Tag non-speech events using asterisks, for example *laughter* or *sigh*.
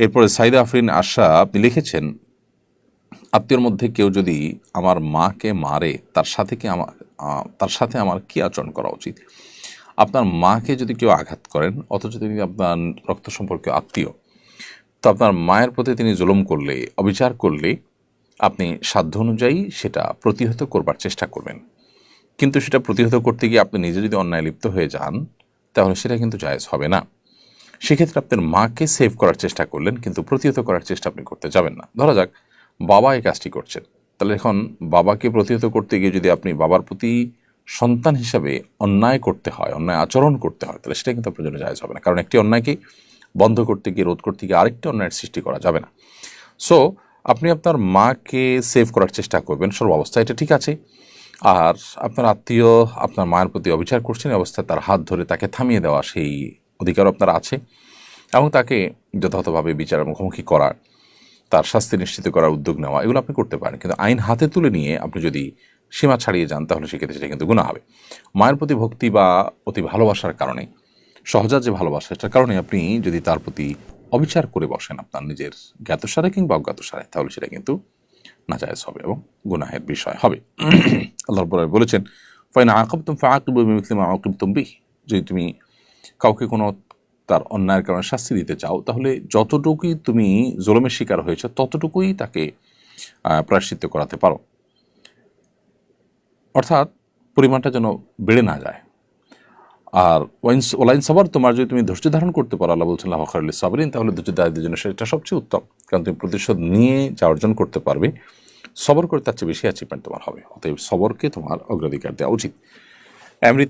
এরপরে সাইদা আফরিন আশা আপনি লিখেছেন, আত্মীয়র মধ্যে কেউ যদি আমার মাকে মারে, তার সাথে কি আমার তার সাথে আমার কি আচরণ করা উচিত? আপনার মাকে যদি কেউ আঘাত করেন, অথচ তিনি আপনার রক্ত সম্পর্কে আত্মীয়, তো আপনার মায়ের প্রতি তিনি জুলুম করলে, অবিচার করলে, আপনি সাধ্য অনুযায়ী সেটা প্রতিহত করবার চেষ্টা করবেন। কিন্তু সেটা প্রতিহত করতে গিয়ে আপনি নিজে যদি অন্যায় লিপ্ত হয়ে যান, তাহলে সেটা কিন্তু জায়েজ হবে না। সেক্ষেত্রে আপনার মাকে সেভ করার চেষ্টা করলেন, কিন্তু প্রতিহত করার চেষ্টা আপনি করতে যাবেন না। ধরা যাক, বাবা এই কাজটি করছেন। তাহলে এখন বাবাকে প্রতিহত করতে গিয়ে যদি আপনি বাবার প্রতি সন্তান হিসাবে অন্যায় করতে হয়, অন্যায় আচরণ করতে হয়, তাহলে সেটা কিন্তু আপনার জন্য জায়জ হবে না। কারণ একটি অন্যায়কে বন্ধ করতে গিয়ে, রোধ করতে গিয়ে আরেকটি অন্যায়ের সৃষ্টি করা যাবে না। সো আপনি আপনার মাকে সেভ করার চেষ্টা করবেন, সর্বাবস্থা এটা ঠিক আছে। আর আপনার আত্মীয়, আপনার মায়ের প্রতি অবিচার করছেন অবস্থায় তার হাত ধরে তাকে থামিয়ে দেওয়া সেই অধিকার আপনার আছে এবং তাকে যথাযথভাবে বিচারের মুখোমুখি করার, তার শাস্তি নিশ্চিত করার উদ্যোগ নেওয়া, এগুলো আপনি করতে পারেন। কিন্তু আইন হাতে তুলে নিয়ে আপনি যদি সীমা ছাড়িয়ে যান, তাহলে সেক্ষেত্রে সেটা কিন্তু গুণা হবে। মায়ের প্রতি ভক্তি বা অতি ভালোবাসার কারণে, সহজাত যে ভালোবাসা, সেটার কারণে আপনি যদি তার প্রতি অবিচার করে বসেন আপনার নিজের জ্ঞাতসারে কিংবা অজ্ঞাতসারে, তাহলে সেটা কিন্তু নাজায়জ হবে এবং গুনাহের বিষয় হবে। *clears throat* আল্লাহ বলেছেন, ফাইন আকিব তুম ফাকিব মিসলিমা আকিব তুমবি যদি তুমি কাউকে কোনো তার অন্যায়ের কারণে শাস্তি দিতে চাও, তাহলে যতটুকুই তুমি জোলমের শিকার হয়েছে, ততটুকুই তাকে প্রায়শ্চিত্ত করাতে পারো। অর্থাৎ পরিমাণটা যেন বেড়ে না যায়। আর ওয়াইন ওলাইন সাবার তোমার যদি তুমি ধৈর্য ধারণ করতে পারো, আল্লাহ বলছেন লাফাখরুল সাবরিন তাহলে ধৈর্য দায়ীদের জন্য সেটা সবচেয়ে উত্তম। কারণ তুমি প্রতিশোধ নিয়ে যা অর্জন করতে পারবে, সবর করে তার চেয়ে বেশি অ্যাচিভমেন্ট তোমার হবে। অতএব সবরকে তোমার অগ্রাধিকার দেওয়া উচিত। এমনি